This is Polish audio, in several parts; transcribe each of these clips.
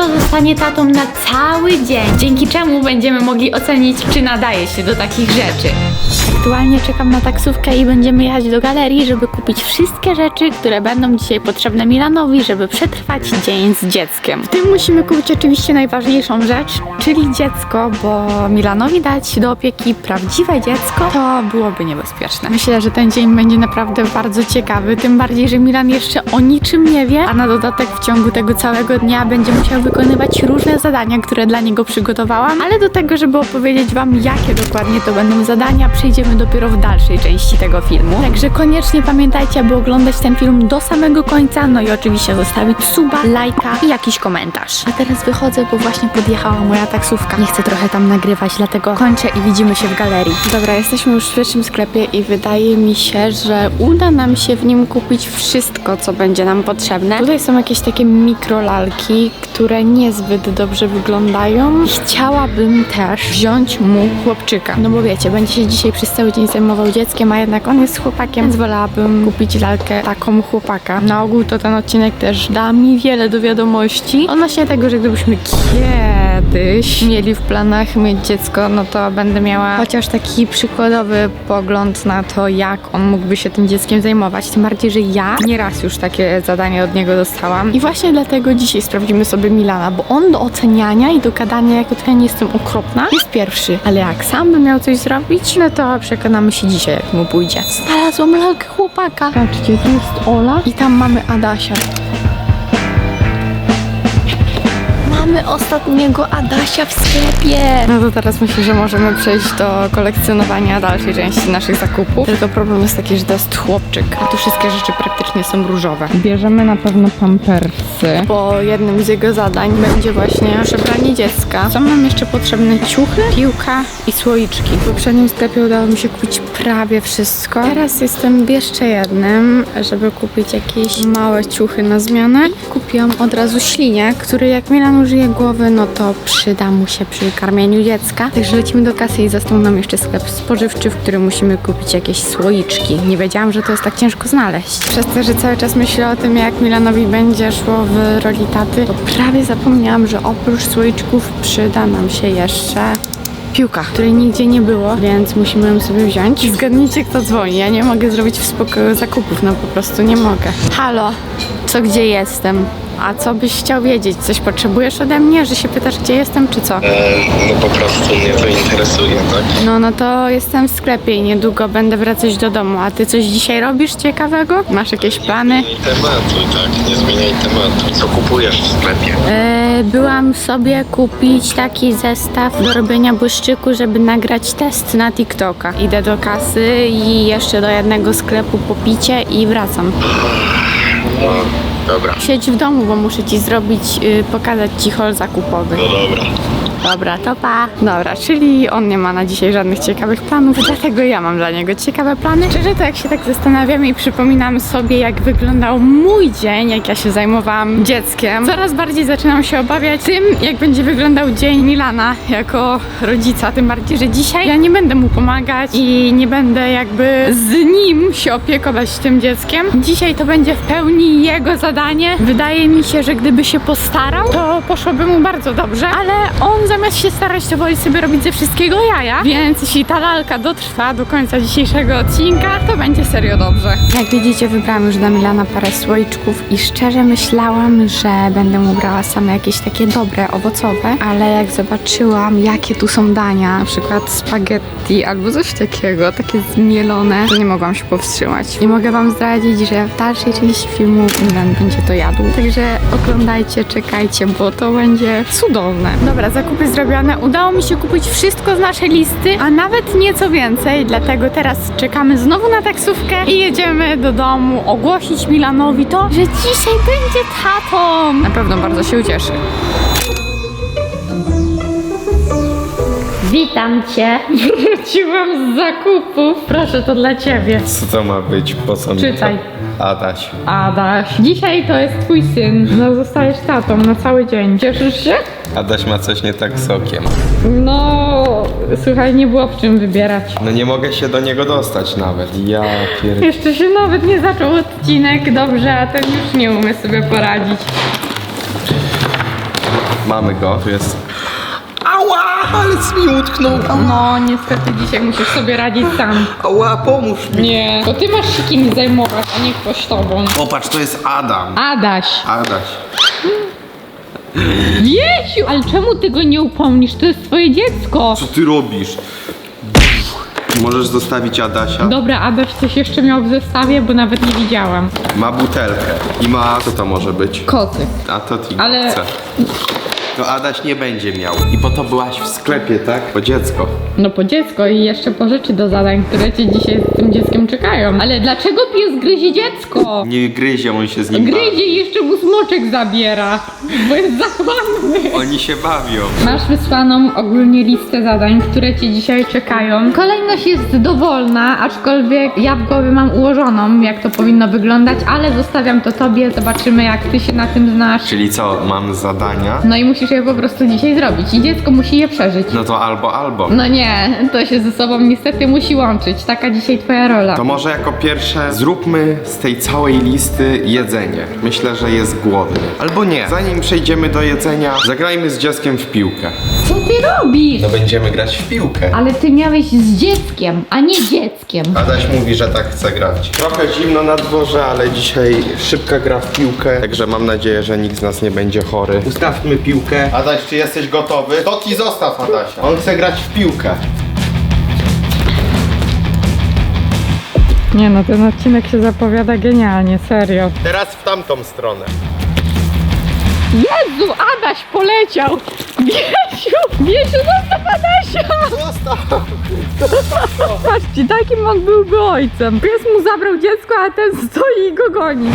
Milo zostanie tatą na cały dzień, dzięki czemu będziemy mogli ocenić, czy nadaje się do takich rzeczy. Aktualnie czekam na taksówkę i będziemy jechać do galerii, żeby kupić wszystkie rzeczy, które będą dzisiaj potrzebne Milanowi, żeby przetrwać dzień z dzieckiem. W tym musimy kupić oczywiście najważniejszą rzecz, czyli dziecko, bo Milanowi dać do opieki prawdziwe dziecko, to byłoby niebezpieczne. Myślę, że ten dzień będzie naprawdę bardzo ciekawy, tym bardziej, że Milan jeszcze o niczym nie wie, a na dodatek w ciągu tego całego dnia będzie musiał wykonywać różne zadania, które dla niego przygotowałam, ale do tego, żeby opowiedzieć Wam, jakie dokładnie to będą zadania, przejdziemy dopiero w dalszej części tego filmu. Także koniecznie pamiętajcie, aby oglądać ten film do samego końca, no i oczywiście zostawić suba, lajka i jakiś komentarz. A teraz wychodzę, bo właśnie podjechała moja taksówka. Nie chcę trochę tam nagrywać, dlatego kończę i widzimy się w galerii. Dobra, jesteśmy już w pierwszym sklepie i wydaje mi się, że uda nam się w nim kupić wszystko, co będzie nam potrzebne. Tutaj są jakieś takie mikrolalki, które niezbyt dobrze wyglądają. Chciałabym też wziąć mu chłopczyka. No bo wiecie, będzie się dzisiaj przez cały dzień zajmował dzieckiem, a jednak on jest chłopakiem, więc kupić lalkę taką chłopaka. Na ogół to ten odcinek też da mi wiele do wiadomości odnośnie tego, że gdybyśmy kiedyś mieli w planach mieć dziecko, no to będę miała chociaż taki przykładowy pogląd na to, jak on mógłby się tym dzieckiem zajmować. Tym bardziej, że ja nieraz już takie zadanie od niego dostałam. I właśnie dlatego dzisiaj sprawdzimy sobie Milana, bo on do oceniania i do gadania, jak ja nie jestem okropna, jest pierwszy. Ale jak sam by miał coś zrobić, no to przekonamy się dzisiaj, jak mu pójdzie. Znalazłam lalkę chłopaka. Patrzcie, tu jest Ola i tam mamy Adasia. Mamy ostatniego Adasia w sklepie. No to teraz myślę, że możemy przejść do kolekcjonowania dalszej części naszych zakupów. Tylko problem jest taki, że to jest chłopczyk, a tu wszystkie rzeczy praktycznie są różowe. Bierzemy na pewno pampersy. Bo jednym z jego zadań będzie właśnie przebranie dziecka. Co mam jeszcze potrzebne? Ciuchy, piłka i słoiczki. W poprzednim sklepie udało mi się kupić prawie wszystko. Teraz jestem w jeszcze jednym, żeby kupić jakieś małe ciuchy na zmianę. Kupiłam od razu ślinię, który jak Milan użyje głowy, no to przyda mu się przy karmieniu dziecka. Także lecimy do kasy i został nam jeszcze sklep spożywczy, w którym musimy kupić jakieś słoiczki. Nie wiedziałam, że to jest tak ciężko znaleźć. Przez to, że cały czas myślę o tym, jak Milanowi będzie szło w roli taty, to prawie zapomniałam, że oprócz słoiczków przyda nam się jeszcze piłka, której nigdzie nie było, więc musimy ją sobie wziąć. Zgadnijcie, kto dzwoni. Ja nie mogę zrobić w spokoju zakupów, no po prostu nie mogę. Halo, co gdzie jestem? A co byś chciał wiedzieć? Coś potrzebujesz ode mnie, że się pytasz, gdzie jestem, czy co? E, no po prostu mnie to interesuje, tak? No, no to jestem w sklepie i niedługo będę wracać do domu. A ty coś dzisiaj robisz ciekawego? Masz jakieś plany? I tematu, tak? Nie zmieniaj tematu. Co kupujesz w sklepie? E, byłam sobie kupić taki zestaw do robienia błyszczyku, żeby nagrać test na TikToka. Idę do kasy i jeszcze do jednego sklepu po picie i wracam. No, dobra. Siedź w domu, bo muszę ci zrobić, y, pokazać ci hol zakupowy. No dobra. Dobra, to pa. Dobra, czyli on nie ma na dzisiaj żadnych ciekawych planów, dlatego ja mam dla niego ciekawe plany. Szczerze to jak się tak zastanawiam i przypominam sobie, jak wyglądał mój dzień, jak ja się zajmowałam dzieckiem, coraz bardziej zaczynam się obawiać tym, jak będzie wyglądał dzień Milana jako rodzica. Tym bardziej, że dzisiaj ja nie będę mu pomagać i nie będę jakby z nim się opiekować tym dzieckiem. Dzisiaj to będzie w pełni jego zadanie. Wydaje mi się, że gdyby się postarał, to poszłoby mu bardzo dobrze, ale on zamiast się starać, to woli sobie robić ze wszystkiego jaja. Więc jeśli ta lalka dotrwa do końca dzisiejszego odcinka, to będzie serio dobrze. Jak widzicie, wybrałam już dla Milana parę słoiczków i szczerze myślałam, że będę mu brała same jakieś takie dobre, owocowe, ale jak zobaczyłam, jakie tu są dania, na przykład spaghetti albo coś takiego, takie zmielone, to nie mogłam się powstrzymać. I mogę wam zdradzić, że w dalszej części filmu Milan będzie to jadł. Także oglądajcie, czekajcie, bo to będzie cudowne. Dobra, zakupy zrobione. Udało mi się kupić wszystko z naszej listy, a nawet nieco więcej, dlatego teraz czekamy znowu na taksówkę i jedziemy do domu ogłosić Milanowi to, że dzisiaj będzie tatą. Na pewno bardzo się ucieszy. Witam cię. Wróciłam z zakupów. Proszę, to dla ciebie. Co to ma być? Po co mi Czytaj. Adaś. Adaś, dzisiaj to jest twój syn. No zostajesz tatą na cały dzień. Cieszysz się? Adaś ma coś nie tak z okiem. No, słuchaj, nie było w czym wybierać. No nie mogę się do niego dostać nawet. Ja pier... Jeszcze się nawet nie zaczął odcinek, dobrze, a ten już nie umie sobie poradzić. Mamy go, tu jest... Ale mi utknął. No, niestety dzisiaj musisz sobie radzić sam. Ała, pomóż mi. Nie, to ty masz się kimś zajmować, a nie ktoś tobą. Popatrz, to jest Adam. Adaś. Adaś. Wiesiu, ale czemu ty go nie upomnisz? To jest twoje dziecko. Co ty robisz? Możesz zostawić Adasia? Dobra, Adaś coś jeszcze miał w zestawie, bo nawet nie widziałam. Ma butelkę i ma... Co to może być? Koty. A to ty Ale- chce. To Adaś nie będzie miał. I po to byłaś w sklepie, tak? Po dziecko. No po dziecko i jeszcze po rzeczy do zadań, które cię dzisiaj z tym dzieckiem czekają. Ale dlaczego pies gryzie dziecko? Nie gryzie, on się z nim. Gryzie i jeszcze mu smoczek zabiera, bo jest zachłanny. Oni się bawią. Masz wysłaną ogólnie listę zadań, które cię dzisiaj czekają. Kolejność jest dowolna, aczkolwiek ja w głowie mam ułożoną, jak to powinno wyglądać, ale zostawiam to tobie, zobaczymy jak ty się na tym znasz. Czyli co, mam zadania? No i musisz je po prostu dzisiaj zrobić i dziecko musi je przeżyć. No to albo, albo. No nie, to się ze sobą niestety musi łączyć. Taka dzisiaj twoja rola. To może jako pierwsze zróbmy z tej całej listy jedzenie. Myślę, że jest głodny. Albo nie. Zanim przejdziemy do jedzenia, zagrajmy z dzieckiem w piłkę. Co ty robisz? No będziemy grać w piłkę. Ale ty miałeś z dzieckiem, a nie dzieckiem. Adaś mówi, że tak chce grać. Trochę zimno na dworze, ale dzisiaj szybka gra w piłkę, także mam nadzieję, że nikt z nas nie będzie chory. Ustawmy piłkę. Adaś, czy jesteś gotowy? To ci zostaw Adasia. On chce grać w piłkę. Nie no, ten odcinek się zapowiada genialnie, serio. Teraz w tamtą stronę. Jezu, Adaś poleciał! Wiesiu, Wiesiu, zostaw Adasia! Zostaw! Patrzcie, takim on byłby ojcem. Pies mu zabrał dziecko, a ten stoi i go goni.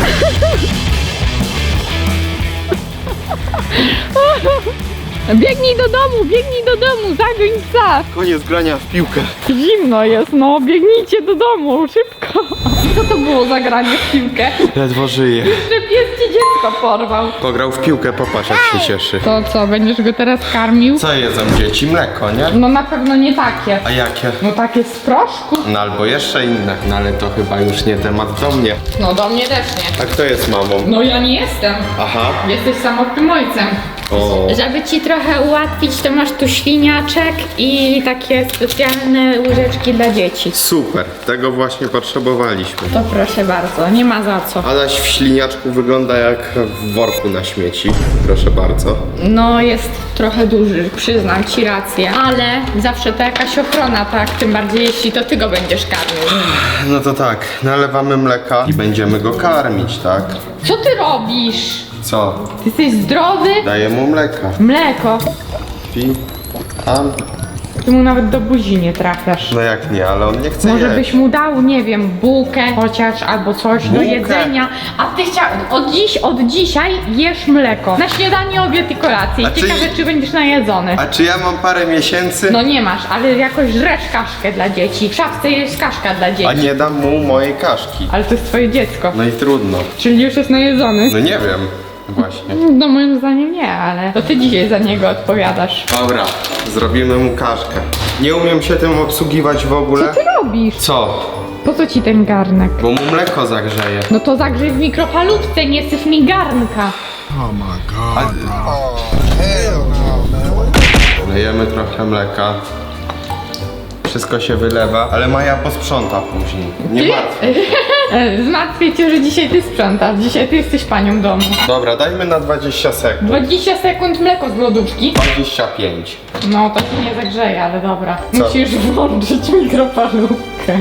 Biegnij do domu, biegnij do domu, zagoń psa! Koniec grania w piłkę. Zimno jest, no, biegnijcie do domu, szybko! Co to było za granie w piłkę? Ledwo żyje. Że pies ci dziecko porwał. Pograł w piłkę, popatrz jak się cieszy. To co, będziesz go teraz karmił? Co jedzą dzieci? Mleko, nie? No na pewno nie takie. A jakie? No takie z proszku. No albo jeszcze inne. No ale to chyba już nie temat do mnie. No do mnie też nie. A kto jest mamą? No ja nie jestem. Aha. Jesteś samotnym ojcem. O. Żeby ci trochę ułatwić, to masz tu świniaczek i takie specjalne łyżeczki dla dzieci. Super, tego właśnie potrzebowaliśmy. To proszę bardzo, nie ma za co. Adaś w śliniaczku wygląda jak w worku na śmieci. Proszę bardzo. No jest trochę duży, przyznam ci rację, ale zawsze to jakaś ochrona, tak? Tym bardziej jeśli to ty go będziesz karmił. No to tak, nalewamy mleka i będziemy go karmić, tak? Co ty robisz? Co? Ty jesteś zdrowy? Daję mu mleka. Mleko. I tam. Ty mu nawet do buzi nie trafiasz. No jak nie, ale on nie chce Może jeść. byś mu dał, nie wiem, bułkę chociaż albo coś do Bułkę? jedzenia. A ty chciał, od dziś, od dzisiaj jesz mleko. Na śniadanie, obiad i kolację. A I czy- ciekawe, czy będziesz najedzony. A czy ja mam parę miesięcy? No nie masz, ale jakoś żresz kaszkę dla dzieci. W szafce jest kaszka dla dzieci. A nie dam mu mojej kaszki. Ale to jest twoje dziecko. No i trudno. Czyli już jest najedzony. No nie wiem. Właśnie. No moim zdaniem nie, ale to ty dzisiaj za niego odpowiadasz. Dobra, zrobimy mu kaszkę. Nie umiem się tym obsługiwać w ogóle. Co ty robisz? Co? Po co ci ten garnek? Bo mu mleko zagrzeje. No to zagrzej w mikrofalówce, nie syf mi garnka. Lejemy trochę mleka. Wszystko się wylewa, ale Maja posprząta później. Nie martw. E, Zmartwię cię, że dzisiaj ty sprzątasz. Dzisiaj ty jesteś panią domu. Dobra, dajmy na 20 sekund. 20 sekund mleko z lodówki. 25. No to się nie zagrzeje, ale dobra. Co? Musisz włączyć mikrofalówkę.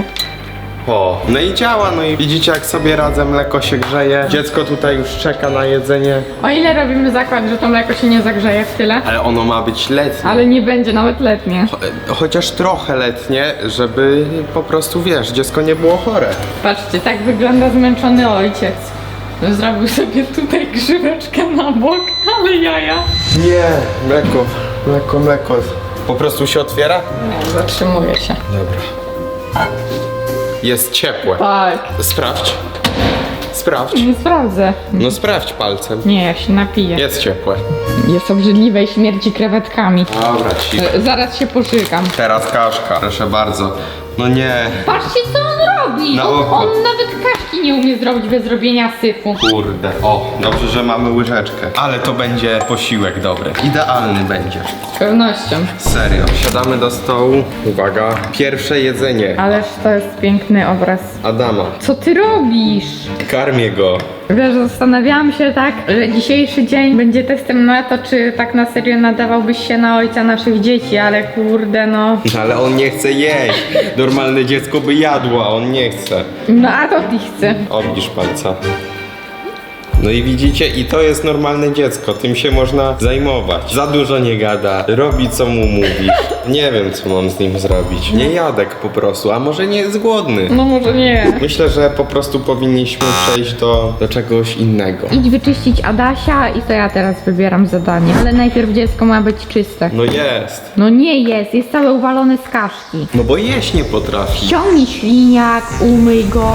O, no i działa, no i widzicie jak sobie radzę, mleko się grzeje. Dziecko tutaj już czeka na jedzenie. O ile robimy zakład, że to mleko się nie zagrzeje w tyle? Ale ono ma być letnie. Ale nie będzie nawet letnie. Cho- Chociaż trochę letnie, żeby po prostu, wiesz, dziecko nie było chore. Patrzcie, tak wygląda zmęczony ojciec. Zrobił sobie tutaj grzyweczkę na bok, ale jaja. Nie, mleko, mleko, mleko. Po prostu się otwiera? Nie, zatrzymuje się. Dobra. Jest ciepłe. Tak. Sprawdź. Sprawdź. Nie sprawdzę. No sprawdź palcem. Nie, ja się napiję. Jest ciepłe. Jest obrzydliwej śmierci krewetkami. Dobra, ci. E, Zaraz się pożygam. Teraz kaszka, proszę bardzo. No nie. Patrzcie, co on robi! Na on, oko. on nawet kaszki nie umie zrobić bez robienia syfu. Kurde, o, dobrze, że mamy łyżeczkę. Ale to będzie posiłek dobry. Idealny będzie. Z pewnością. Serio. Siadamy do stołu. Uwaga. Pierwsze jedzenie. Ależ to jest piękny obraz. Adama. Co ty robisz? Karmię go. Wiesz, zastanawiałam się tak, że dzisiejszy dzień będzie testem na to, czy tak na serio nadawałbyś się na ojca naszych dzieci, ale kurde no. Ale on nie chce jeść. Normalne dziecko by jadło, a on nie chce. No a to ty chce. Odlisz palca. No i widzicie, i to jest normalne dziecko, tym się można zajmować. Za dużo nie gada, robi co mu mówisz. Nie wiem, co mam z nim zrobić. Nie jadek po prostu, a może nie jest głodny. No może nie. Myślę, że po prostu powinniśmy przejść do, do czegoś innego. Idź wyczyścić Adasia i to ja teraz wybieram zadanie. Ale najpierw dziecko ma być czyste. No jest. No nie jest, jest całe uwalone z kaszki. No bo jeść nie potrafi. Ściągnij śliniak, umyj go.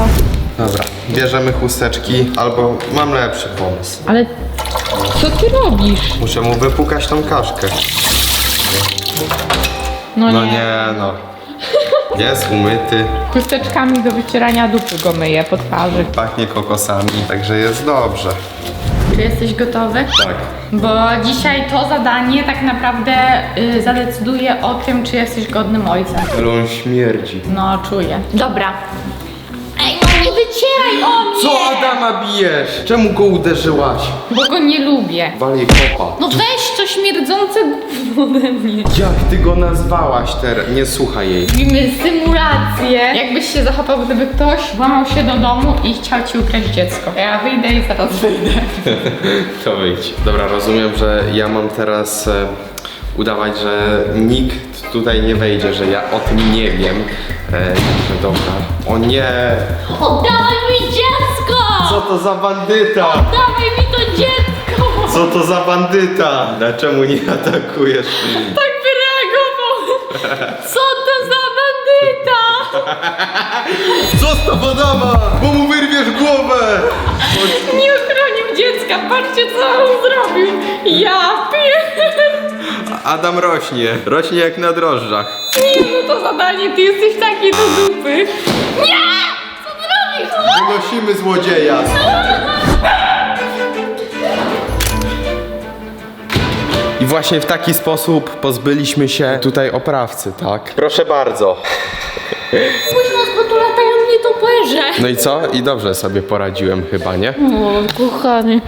Dobra, bierzemy chusteczki, albo mam lepszy pomysł. Ale co ty robisz? Muszę mu wypukać tą kaszkę. No, No nie. nie, no. Jest umyty, Chusteczkami do wycierania dupy go myję po twarzy. pachnie kokosami, także jest dobrze. Czy jesteś gotowy? Tak. Bo dzisiaj to zadanie tak naprawdę y, zadecyduje o tym, czy jesteś godnym ojcem. Ale on śmierdzi. No, czuję. Dobra. Nie wycieraj o mnie! Co Adama bijesz? Czemu go uderzyłaś? Bo go nie lubię. Wali kopa. No weź to śmierdzące gówno ode mnie. Jak ty go nazwałaś teraz? Nie słuchaj jej. Robimy symulację. Jakbyś się zachował, gdyby ktoś włamał się do domu i chciał ci ukraść dziecko. Ja wyjdę i zaraz wyjdę. To wyjdź. Dobra, rozumiem, że ja mam teraz e, udawać, że nikt tutaj nie wejdzie, że ja o tym nie wiem. E, także dobra. O nie! Oddawaj mi dziecko! Co to za bandyta? Oddawaj mi to dziecko! Co to za bandyta? Dlaczego nie atakujesz? Tak wyreagował! Co to za bandyta? Zostaw Adama! Bo mu wyrwiesz głowę! Nie ochronił dziecka, patrzcie co on zrobił! Ja pier... Adam rośnie. Rośnie jak na drożdżach. Nie no to zadanie, ty jesteś taki do dupy! Nie! Co ty robisz? Wynosimy złodzieja. I właśnie w taki sposób pozbyliśmy się tutaj oprawcy, tak? Proszę bardzo. Pójdź nas, bo tu latają nietoperze! No i co? I dobrze sobie poradziłem chyba, nie? O, kochany,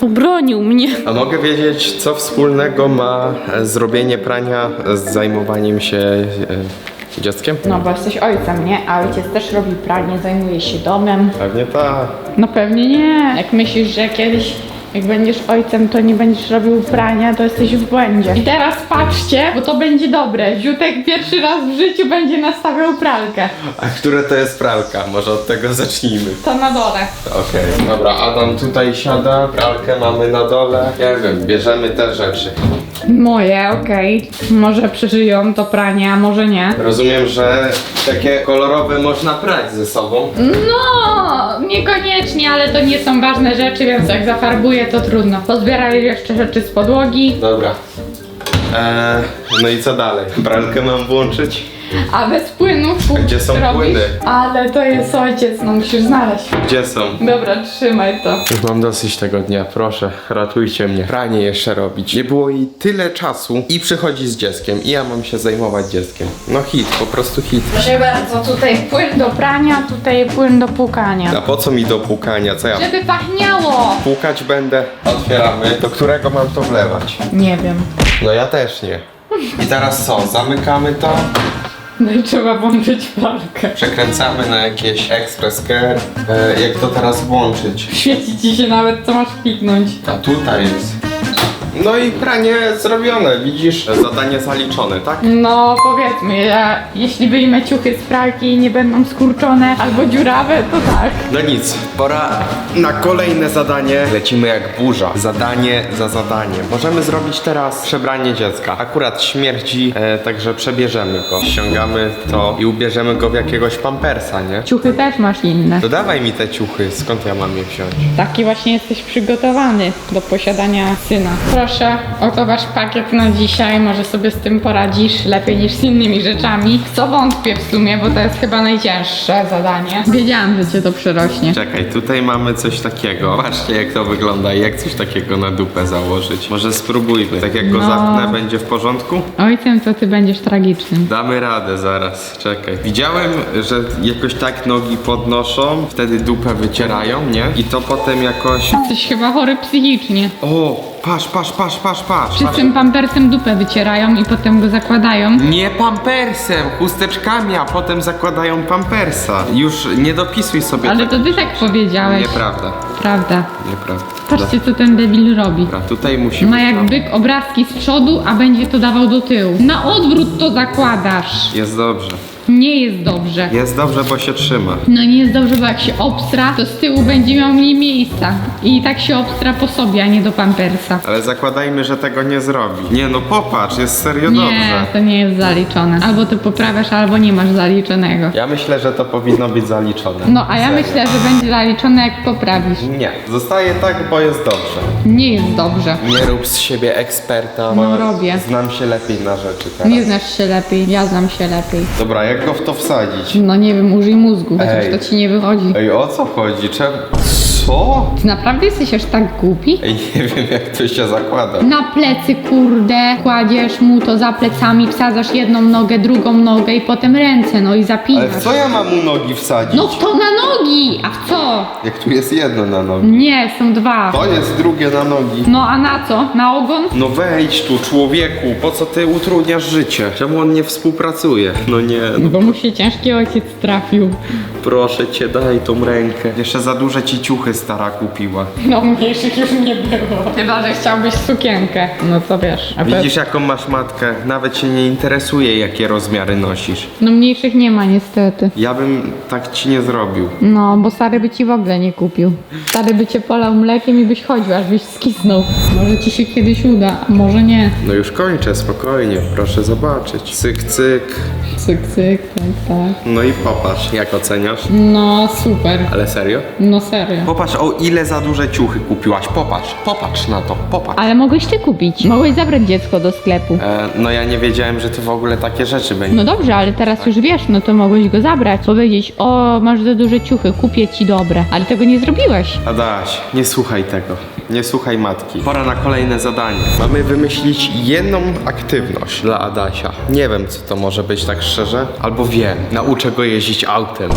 obronił mnie. A mogę wiedzieć, co wspólnego ma e, zrobienie prania z zajmowaniem się e, dzieckiem? No bo jesteś ojcem, nie? A ojciec też robi pranie, zajmuje się domem. Pewnie tak. No pewnie nie. Jak myślisz, że kiedyś jak będziesz ojcem, to nie będziesz robił prania, to jesteś w błędzie. I teraz patrzcie, bo to będzie dobre. Ziutek pierwszy raz w życiu będzie nastawiał pralkę. A które to jest pralka? Może od tego zacznijmy. To na dole. Okej, dobra, Adam tutaj siada, pralkę mamy na dole. Nie wiem, bierzemy te rzeczy. Moje, okej. Może przeżyją to pranie, a może nie. Rozumiem, że takie kolorowe można prać ze sobą. No, niekoniecznie, ale to nie są ważne rzeczy, więc jak zafarbuję, to trudno. Pozbieraj jeszcze rzeczy z podłogi, Dobra. Eee, no i co dalej? Pralkę mam włączyć? A bez płynów Gdzie są robisz? płyny? Ale to jest ojciec, no musisz znaleźć. Gdzie są? Dobra, trzymaj to. Już mam dosyć tego dnia, proszę, ratujcie mnie. Pranie jeszcze robić. Nie było jej tyle czasu i przychodzi z dzieckiem i ja mam się zajmować dzieckiem. No hit, po prostu hit. Proszę bardzo, tutaj płyn do prania, tutaj płyn do płukania. A po co mi do pukania? Co ja Żeby pachniało! pukać będę? Otwieramy. Do którego mam to wlewać? Nie wiem. No ja też nie. I teraz co? Zamykamy to, No i trzeba włączyć pralkę. przekręcamy na jakieś express care. E, jak to teraz włączyć? Świeci ci się nawet, co masz kliknąć. A tutaj jest. No i pranie zrobione, widzisz? Zadanie zaliczone, tak? No powiedzmy, ja, jeśli wyjmę ciuchy z pralki i nie będą skurczone albo dziurawe, to tak. No nic, pora na kolejne zadanie. Lecimy jak burza. Zadanie za zadanie. Możemy zrobić teraz przebranie dziecka. Akurat śmierci, e, także przebierzemy go. Ściągamy to i ubierzemy go w jakiegoś pampersa, nie? Ciuchy też masz inne. To dawaj mi te ciuchy, skąd ja mam je wziąć? Taki właśnie jesteś przygotowany do posiadania syna. Proszę proszę, oto wasz pakiet na dzisiaj. Może sobie z tym poradzisz lepiej niż z innymi rzeczami. W Co wątpię w sumie, bo to jest chyba najcięższe zadanie. Wiedziałam, że cię to przyrośnie. Czekaj, tutaj mamy coś takiego. Patrzcie jak to wygląda i jak coś takiego na dupę założyć. Może spróbujmy. Tak jak go No. zapnę, będzie w porządku? Ojcem to ty będziesz tragicznym. Damy radę zaraz, czekaj. Widziałem, że jakoś tak nogi podnoszą, wtedy dupę wycierają, nie? I to potem jakoś... Jesteś chyba chory psychicznie. O, patrz, patrz, patrz, patrz, patrz. Czy z tym pampersem dupę wycierają i potem go zakładają? Nie pampersem, chusteczkami, a potem zakładają pampersa. Już nie dopisuj sobie Ale tak. to ty tak powiedziałeś. Nieprawda, Prawda. nieprawda. Patrzcie, co ten debil robi. Dobra, tutaj musimy... Ma jak byk obrazki z przodu, a będzie to dawał do tyłu. Na odwrót to zakładasz. Jest dobrze. Nie jest dobrze. Jest dobrze, bo się trzyma. No nie jest dobrze, bo jak się obstra, to z tyłu będzie miał mniej miejsca. I tak się obstra po sobie, a nie do pampersa. Ale zakładajmy, że tego nie zrobi. Nie no, popatrz, jest serio Nie, dobrze. to nie jest zaliczone. Albo ty poprawiasz, albo nie masz zaliczonego. Ja myślę, że to powinno być zaliczone. No, a ja Serio. myślę, że będzie zaliczone, jak poprawisz. Nie, zostaje tak, bo jest dobrze. Nie jest dobrze. Nie rób z siebie eksperta, bo No, robię. znam się lepiej na rzeczy teraz. Nie znasz się lepiej, ja znam się lepiej. Dobra, jak go w to wsadzić? No nie wiem, użyj mózgu, chociaż Ej. to ci nie wychodzi. Ej, o co chodzi? Czemu? Co? Ty naprawdę jesteś aż tak głupi? Ej, nie wiem jak to się zakłada. Na plecy, kurde, kładziesz mu to za plecami, wsadzasz jedną nogę, drugą nogę i potem ręce, no i Ale zapinasz. w co ja mam mu nogi wsadzić? No w to na nogi! A w co? Jak tu jest jedno na nogi. Nie, są dwa. To jest drugie na nogi. No a na co? Na ogon? No wejdź tu, człowieku, po co ty utrudniasz życie? Czemu on nie współpracuje? No nie, no Bo mu się ciężki ojciec trafił. proszę cię, daj tą rękę. Jeszcze za duże ci ciuchy stara kupiła. No mniejszych już nie było. Chyba, że chciałbyś sukienkę. No to wiesz. A pe- Widzisz jaką masz matkę? Nawet się nie interesuje jakie rozmiary nosisz. No mniejszych nie ma niestety. Ja bym tak ci nie zrobił. No, bo stary by ci w ogóle nie kupił. Stary by cię polał mlekiem i byś chodził, aż byś skisnął. Może ci się kiedyś uda, a może nie. No już kończę, spokojnie, proszę zobaczyć. Cyk, cyk. Cyk, cyk, tak, tak. No i popatrz, jak oceniasz? No, super. Ale serio? No serio. Popatrz, o ile za duże ciuchy kupiłaś. Popatrz, popatrz na to, popatrz. Ale mogłeś ty kupić. Mogłeś zabrać dziecko do sklepu. E, no ja nie wiedziałem, że to w ogóle takie rzeczy będzie. No dobrze, ale teraz już wiesz, no to mogłeś go zabrać. Powiedzieć, o, masz za duże ciuchy, kupię ci dobre. Ale tego nie zrobiłeś. Adaś, nie słuchaj tego. Nie słuchaj matki. Pora na kolejne zadanie. Mamy wymyślić jedną aktywność dla Adasia. Nie wiem, co to może być tak szczerze. Albo wiem. Nauczę go jeździć autem.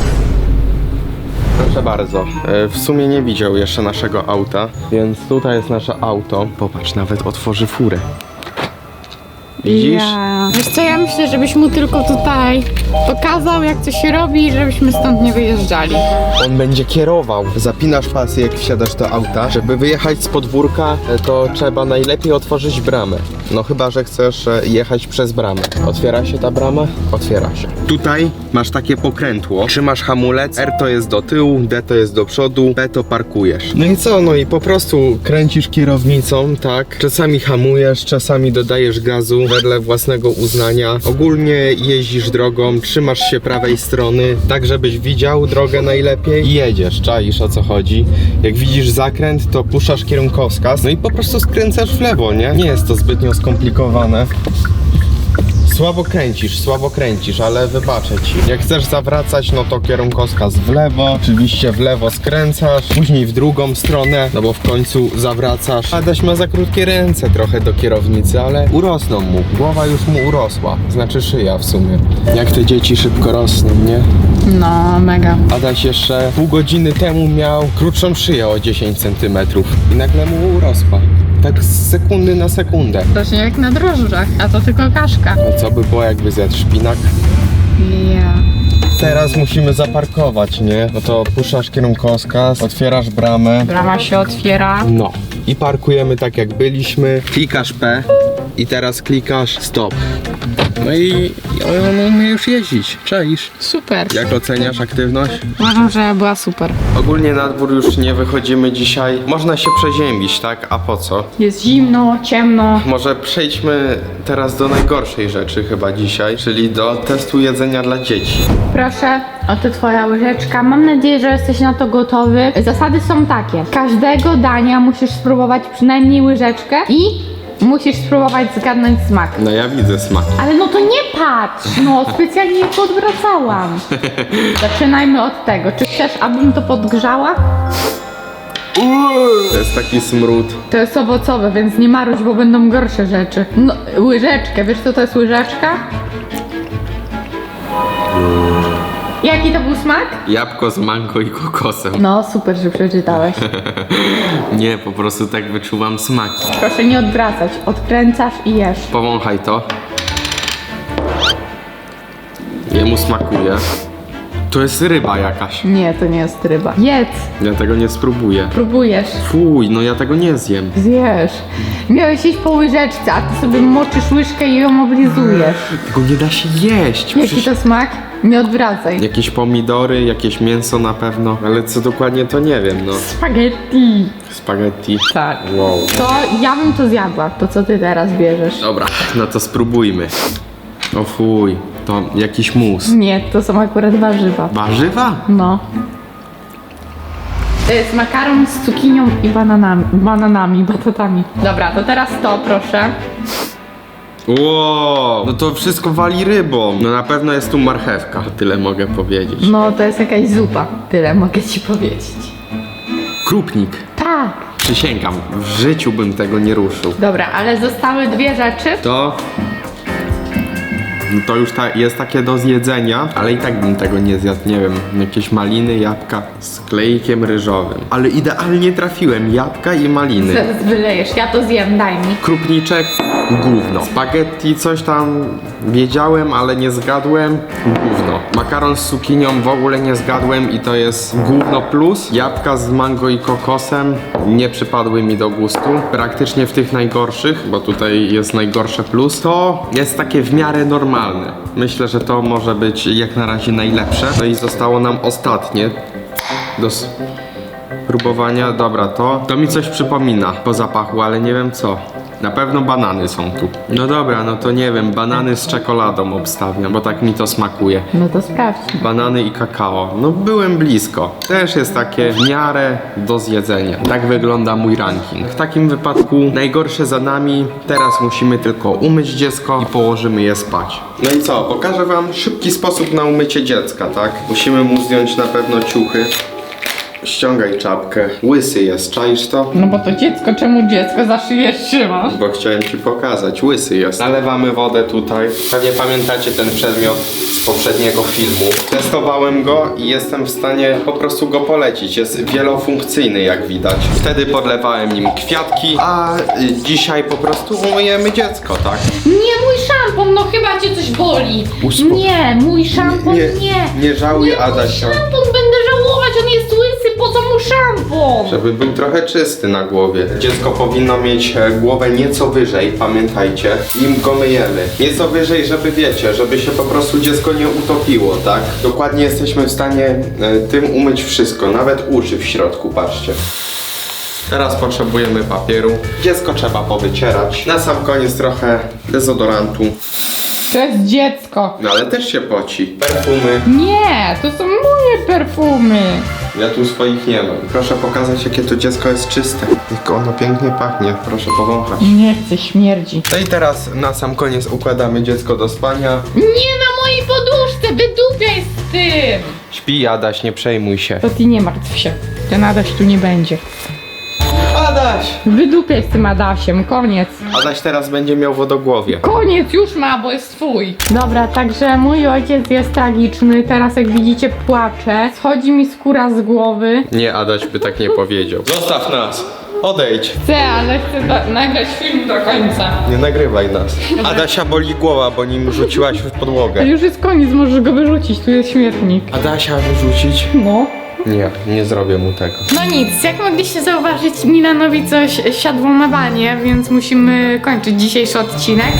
Proszę bardzo. E, W sumie nie widział jeszcze naszego auta, więc tutaj jest nasze auto. Popatrz, nawet otworzy furę. Widzisz? Ja. Wiesz co, ja myślę, żebyś mu tylko tutaj pokazał, jak coś się robi i żebyśmy stąd nie wyjeżdżali. On będzie kierował. Zapinasz pasy, jak wsiadasz do auta. Żeby wyjechać z podwórka, to trzeba najlepiej otworzyć bramę. No chyba, że chcesz e, jechać przez bramę. Otwiera się ta brama? Otwiera się. Tutaj masz takie pokrętło. Trzymasz hamulec. R to jest do tyłu, D to jest do przodu, P to parkujesz. No i co? No i po prostu kręcisz kierownicą, tak? Czasami hamujesz, czasami dodajesz gazu wedle własnego uznania. Ogólnie jeździsz drogą, trzymasz się prawej strony, tak żebyś widział drogę najlepiej i jedziesz, czaisz o co chodzi. Jak widzisz zakręt, to puszczasz kierunkowskaz, no i po prostu skręcasz w lewo, nie? Nie jest to zbytnio skomplikowane. Słabo kręcisz, słabo kręcisz, ale wybaczę ci. Jak chcesz zawracać, no to kierunkowskaz w lewo, oczywiście w lewo skręcasz, później w drugą stronę, no bo w końcu zawracasz. Adaś ma za krótkie ręce trochę do kierownicy, ale urosną mu. Głowa już mu urosła, znaczy szyja w sumie. Jak te dzieci szybko rosną, nie? No, mega. Adaś jeszcze pół godziny temu miał krótszą szyję o 10 cm i nagle mu urosła. Tak z sekundy na sekundę. Właśnie jak na drożdżach, a to tylko kaszka. No co by było jakby zjadł szpinak? Ja. Teraz musimy zaparkować, nie? No to puszczasz kierunkowskaz, otwierasz bramę. Brama się otwiera. No. I parkujemy tak jak byliśmy. Klikasz P i teraz klikasz stop. No i on umie już jeździć. Czaisz. Super. Jak oceniasz aktywność? Uważam, że była super. Ogólnie na dwór już nie wychodzimy dzisiaj. Można się przeziębić, tak? A po co? Jest zimno, ciemno. Może przejdźmy teraz do najgorszej rzeczy chyba dzisiaj, czyli do testu jedzenia dla dzieci. Proszę, oto twoja łyżeczka. Mam nadzieję, że jesteś na to gotowy. Zasady są takie. Każdego dania musisz spróbować przynajmniej łyżeczkę i Musisz spróbować zgadnąć smak. No ja widzę smak. Ale no to nie patrz! No, specjalnie je podwracałam. Zaczynajmy od tego. Czy chcesz, abym to podgrzała? To jest taki smród. To jest owocowe, więc nie maruć, bo będą gorsze rzeczy. No, łyżeczkę. Wiesz co to jest łyżeczka? Jaki to był smak? Jabłko z mango i kokosem. No, super, że przeczytałeś. Nie, po prostu tak wyczuwam smaki. Proszę nie odwracać. Odkręcasz i jesz. Powąchaj to. Jemu smakuje. To jest ryba jakaś. Nie, to nie jest ryba. Jedz. Ja tego nie spróbuję. Próbujesz. Fuj, no ja tego nie zjem. Zjesz. Miałeś iść po łyżeczce, a ty sobie moczysz łyżkę i ją oblizujesz. Tego nie da się jeść. Jaki to smak? Nie odwracaj. Jakieś pomidory, jakieś mięso na pewno, ale co dokładnie to nie wiem, no. Spaghetti. Spaghetti. Tak. Wow. To ja bym to zjadła, to co ty teraz bierzesz. Dobra, no to spróbujmy. O fuj, to jakiś mus. Nie, to są akurat warzywa. Warzywa? No. To jest makaron z cukinią i bananami, bananami, batatami. Dobra, to teraz to proszę. Wow, no to wszystko wali rybą. No na pewno jest tu marchewka, tyle mogę powiedzieć. No to jest jakaś zupa, tyle mogę ci powiedzieć. Krupnik. Tak. Przysięgam, w życiu bym tego nie ruszył. Dobra, ale zostały dwie rzeczy. To... no To już ta, jest takie do zjedzenia, ale i tak bym tego nie zjadł, nie wiem, jakieś maliny, jabłka z klejkiem ryżowym. Ale idealnie trafiłem, jabłka i maliny. Zaraz wylejesz, ja to zjem, daj mi. Krupniczek, gówno. Spaghetti, coś tam wiedziałem, ale nie zgadłem, gówno. Makaron z cukinią w ogóle nie zgadłem i to jest gówno plus. Jabłka z mango i kokosem nie przypadły mi do gustu. Praktycznie w tych najgorszych, bo tutaj jest najgorsze plus. To jest takie w miarę normalne. Myślę, że to może być jak na razie najlepsze. No i zostało nam ostatnie. Do próbowania. Dobra, to, to mi coś przypomina po zapachu, ale nie wiem co. Na pewno banany są tu. No dobra, no to nie wiem, banany z czekoladą obstawiam, bo tak mi to smakuje. No to sprawdź. Banany i kakao. No byłem blisko. Też jest takie w miarę do zjedzenia. Tak wygląda mój ranking. W takim wypadku najgorsze za nami. Teraz musimy tylko umyć dziecko i położymy je spać. No i co? Pokażę wam szybki sposób na umycie dziecka, tak? Musimy mu zdjąć na pewno ciuchy. Ściągaj czapkę. Łysy jest, czaisz to? No bo to dziecko, czemu dziecko za szyję trzymasz? Bo chciałem ci pokazać, łysy jest. Nalewamy wodę tutaj. Pewnie pamiętacie ten przedmiot z poprzedniego filmu. Testowałem go i jestem w stanie po prostu go polecić. Jest wielofunkcyjny, jak widać. Wtedy podlewałem nim kwiatki, a y, dzisiaj po prostu umyjemy dziecko, tak? Nie, mój szampon, no chyba cię coś boli. Uspok- Nie, mój szampon nie. Nie, nie żałuj, Nie, mój Adasia. szampon będę szampon? Żeby był trochę czysty na głowie. Dziecko powinno mieć e, głowę nieco wyżej, pamiętajcie. Im go myjemy. Nieco wyżej, żeby wiecie, żeby się po prostu dziecko nie utopiło, tak? Dokładnie jesteśmy w stanie e, tym umyć wszystko, nawet uszy w środku, patrzcie. Teraz potrzebujemy papieru. Dziecko trzeba powycierać. Na sam koniec trochę dezodorantu. To jest dziecko. No ale też się poci. Perfumy. Nie, to są moje perfumy. Ja tu swoich nie mam. Proszę pokazać, jakie to dziecko jest czyste. Jak ono pięknie pachnie. Proszę powąchać. Nie chcę, śmierdzi. No i teraz na sam koniec układamy dziecko do spania. Nie na mojej poduszce, wydupiaj z tym. Śpi, Adaś, nie przejmuj się. To ty nie martw się. Ten Adaś tu nie będzie. Adaś! Wydupiaj z tym Adasiem, koniec. Adaś teraz będzie miał wodogłowie. Koniec już ma, bo jest twój. Dobra, także mój ojciec jest tragiczny. Teraz jak widzicie płacze. Schodzi mi skóra z głowy. Nie, Adaś by tak nie powiedział. Zostaw nas! Odejdź! Chcę, ale chcę da- nagrać film do końca. Nie nagrywaj nas. Adasia boli głowa, bo nim rzuciłaś w podłogę. Już jest koniec, możesz go wyrzucić, tu jest śmietnik. Adasia wyrzucić? No. Nie, nie zrobię mu tego. No nic, jak mogliście zauważyć, Milanowi coś siadło na banie, więc musimy kończyć dzisiejszy odcinek.